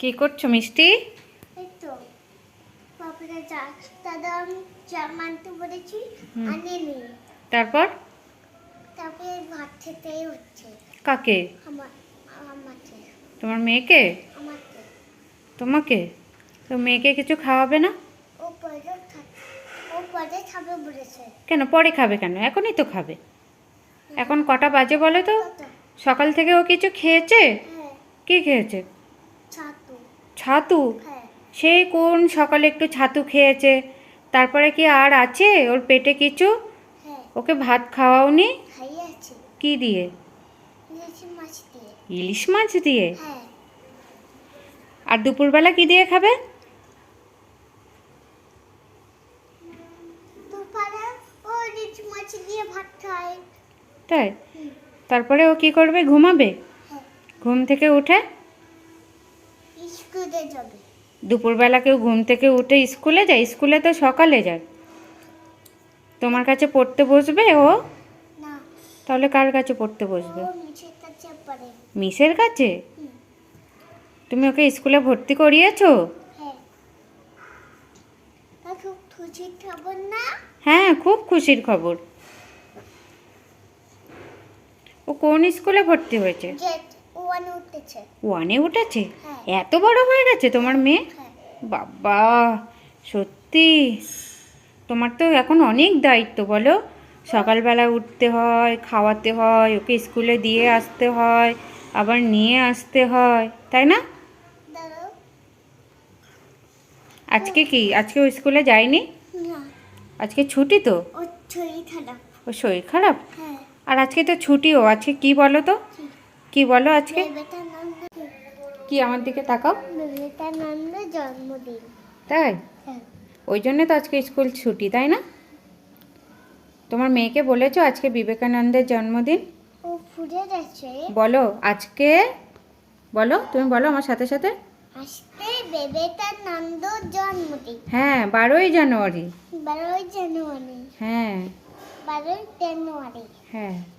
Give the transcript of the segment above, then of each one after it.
কি করছ মিষ্টি? তারপর? কাকে? তোমার মেয়েকে? তোমাকে? তো মেয়েকে কিছু খাওয়াবে না? কেন পরে খাবে কেন? এখনই তো খাবে। এখন কটা বাজে বলো তো? সকাল থেকে ও কিছু খেয়েছে? হ্যাঁ। কি খেয়েছে? ছাতু? হ্যাঁ। সেই কোন সকালে একটু ছাতু খেয়েছে? তারপরে কি আর আছে? ওর পেটে কিছু? হ্যাঁ। ওকে ভাত খাওয়াওনি? কি দিয়ে? ইলিশ মাছ দিয়ে। হ্যাঁ। আর দুপুরবেলা কি দিয়ে খাবে? তাই? তারপরে ও কি করবে? ঘুমাবে? ঘুম থেকে উঠে স্কুলে যাবে। দুপুরবেলা কেউ ঘুম থেকে উঠে স্কুলে যায়? স্কুলে তো সকালে যায়। তোমার কাছে পড়তে বসবে ও? না। তাহলে কার কাছে পড়তে বসবে? মিসের কাছে তুমি ওকে স্কুলে ভর্তি করিয়েছো? হ্যাঁ। খুব হ্যাঁ খুব খুশির খবর। ও কোন স্কুলে ভর্তি হয়েছে? ওয়ান উঠেছে। হ্যাঁ। এত বড় হয়ে গেছে তোমার মেয়ে? হ্যাঁ। বাবা সত্যি। তোমার তো এখন অনেক দায়িত্ব বলো। সকালবেলা উঠতে হয় খাওয়াতে হয় ওকে স্কুলে দিয়ে আসতে হয় আবার নিয়ে আসতে হয় তাই না? আজকে কি? আজকে ও স্কুলে যায়নি? আজকে ছুটি তো? ও শরীর খারাপ। ও শরীর খারাপ? হ্যাঁ। আর আজকে তো ছুটিও আজকে কি বলো তো? কি বলো আজকে? কি? আমার দিকে তাকাও। জন্মদিন। তাই? হ্যাঁ। ওই জন্য তো আজকে স্কুল ছুটি তাই না? তোমার মেয়েকে বলেছ আজকে বিবেকানন্দের জন্মদিন? বলো আজকে? বলো তুমি বলো আমার সাথে সাথে। হ্যাঁ বারোই জানুয়ারি। বারোই জানুয়ারি। হ্যাঁ। বারোই জানুয়ারি। হ্যাঁ।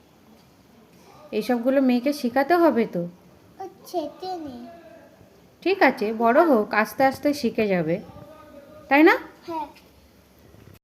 এইসবগুলো মেয়েকে শেখাতে হবে তো? ঠিক আছে বড় হোক আস্তে আস্তে শিখে যাবে। তাই না? হ্যাঁ।